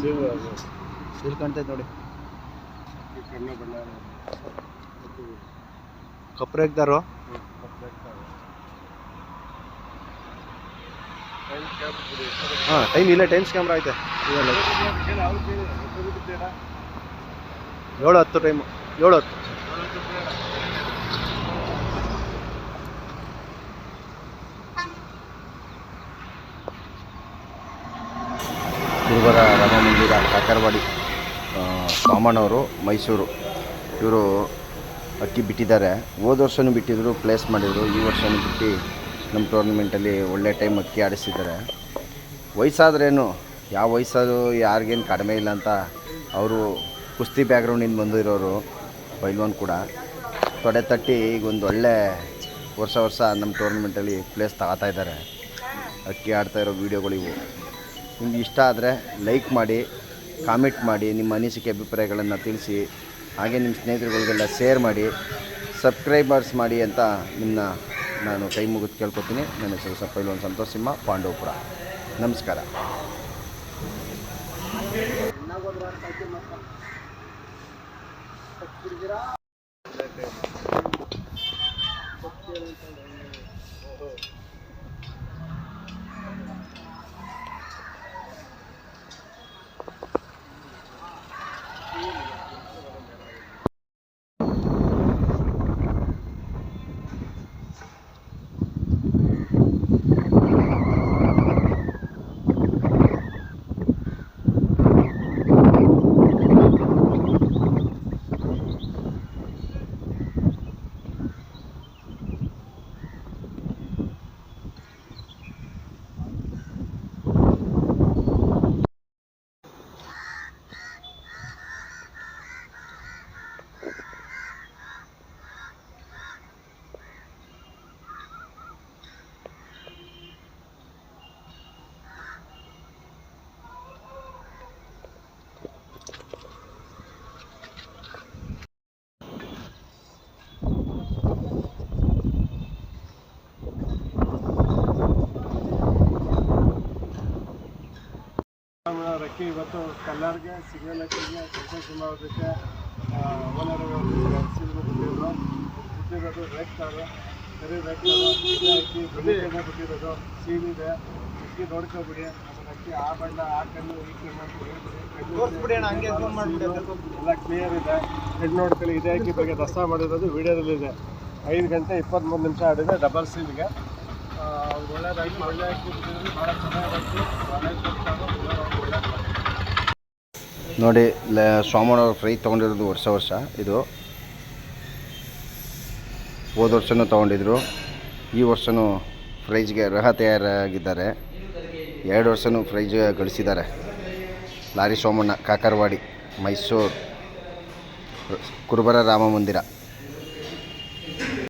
ಇಲ್ಲಿ ಕಾಣ್ತೈತೆ ನೋಡಿ ಬಣ್ಣ ಹಾಂ ಟೈಮ್ ಇಲ್ಲ ಟೈಮ್ಸ್ ಕ್ಯಾಮ್ರಾ ಐತೆ. ಏಳು ಹತ್ತು ಟೈಮು ಏಳು ಹತ್ತು ಗುರುವಾರ ರಾಮ ಮಂದಿರ ಕಾಕರವಾಡಿ ಸೋಮಣ್ಣವರು ಮೈಸೂರು, ಇವರು ಅಕ್ಕಿ ಬಿಟ್ಟಿದ್ದಾರೆ. ಹೋದ ವರ್ಷವೂ ಬಿಟ್ಟಿದ್ರು ಪ್ಲೇಸ್ ಮಾಡಿದರು. ಈ ವರ್ಷವೂ ಬಿಟ್ಟು ನಮ್ಮ ಟೂರ್ನಮೆಂಟಲ್ಲಿ ಒಳ್ಳೆ ಟೈಮ್ ಅಕ್ಕಿ ಆಡಿಸಿದ್ದಾರೆ. ವಯಸ್ಸಾದ್ರೇನು, ಯಾವ ವಯಸ್ಸಾದ್ರು ಯಾರಿಗೇನು ಕಡಿಮೆ ಇಲ್ಲ ಅಂತ ಅವರು ಕುಸ್ತಿ ಬ್ಯಾಕ್ಗ್ರೌಂಡಿಂದ ಬಂದಿರೋರು, ಪೈಲ್ವಾನ್ ಕೂಡ. ತೊಡೆ ತಟ್ಟಿ ಈಗ ಒಂದು ಒಳ್ಳೆ ವರ್ಷ ವರ್ಷ ನಮ್ಮ ಟೂರ್ನಮೆಂಟಲ್ಲಿ ಪ್ಲೇಸ್ ತಗೋತಾ ಇದ್ದಾರೆ. ಅಕ್ಕಿ ಆಡ್ತಾ ಇರೋ ವೀಡಿಯೋಗಳಿವು ನಿಮ್ಗೆ ಇಷ್ಟ ಆದರೆ ಲೈಕ್ ಮಾಡಿ ಕಾಮೆಂಟ್ ಮಾಡಿ, ನಿಮ್ಮ ಅನಿಸಿಕೆ ಅಭಿಪ್ರಾಯಗಳನ್ನು ತಿಳಿಸಿ, ಹಾಗೆ ನಿಮ್ಮ ಸ್ನೇಹಿತರುಗಳಿಗೆಲ್ಲ ಶೇರ್ ಮಾಡಿ ಸಬ್ಸ್ಕ್ರೈಬರ್ಸ್ ಮಾಡಿ ಅಂತ ನಿಮ್ಮನ್ನ ನಾನು ಕೈ ಮುಗಿದು ಕೇಳ್ಕೊತೀನಿ. ನನ್ನ ಹೆಸರು ಸಪ್ಪೈಲೋನ್ ಸಂತೋಷ್ ಸಿಂಹ ಪಾಂಡವಪುರ. ನಮಸ್ಕಾರ. ರಕ್ಕಿ ಇವತ್ತು ಕಲ್ಲರ್ಗೆ ಸಿಗ್ನಲ್ ಹಾಕಿಗೆ ಸಂತೋಷ್ ಸಿಂಹ ಅವ್ರಿಗೆ ಓನರ್ ಬಿಟ್ಟಿದ್ರು ಬಿಟ್ಟಿರೋದು. ರೆಡ್ ಕಾರು ಸರಿ ರೆಡ್ ಅಕ್ಕಿ ಬಿಳಿಗೆನೆ ಬಿಟ್ಟಿರೋದು. ಸೀನಿದೆ ಇದೆ. ಅಕ್ಕಿ ನೋಡ್ಕೊಬಿಡಿ. ಆಮೇಲೆ ಅಕ್ಕಿ ಆ ಬಣ್ಣ ಆ ಕಣ್ಣು ಈ ಕಣ್ಣು ಎಲ್ಲ ಕ್ಲಿಯರ್ ಇದೆ. ಹೆಡ್ ನೋಡ್ಕೊಳ್ಳಿ ಇದೇ ಅಕ್ಕಿ ಬಗ್ಗೆ ದಸರಾ ಮಾಡಿರೋದು ವಿಡಿಯೋದಲ್ಲಿದೆ ಐದು ಗಂಟೆ ಇಪ್ಪತ್ತ್ಮೂರು ನಿಮಿಷ ಆಡಿದೆ ಡಬಲ್ ನೋಡಿ, ಲ ಸೋಮಣ್ಣವ್ರು ಫ್ರೈ ತೊಗೊಂಡಿರೋದು ವರ್ಷ ವರ್ಷ ಇದು. ಹೋದ ವರ್ಷನೂ ತೊಗೊಂಡಿದ್ರು. ಈ ವರ್ಷನೂ ಫ್ರೈಜ್ಗೆ ರಹ ತಯಾರಾಗಿದ್ದಾರೆ. ಎರಡು ವರ್ಷನೂ ಫ್ರೈಜ್ ಗಳಿಸಿದ್ದಾರೆ. ಲಾರಿ ಸೋಮಣ್ಣ ಕಾಕರವಾಡಿ, ಮೈಸೂರು, ಕುರುಬರ ರಾಮ ಮಂದಿರ.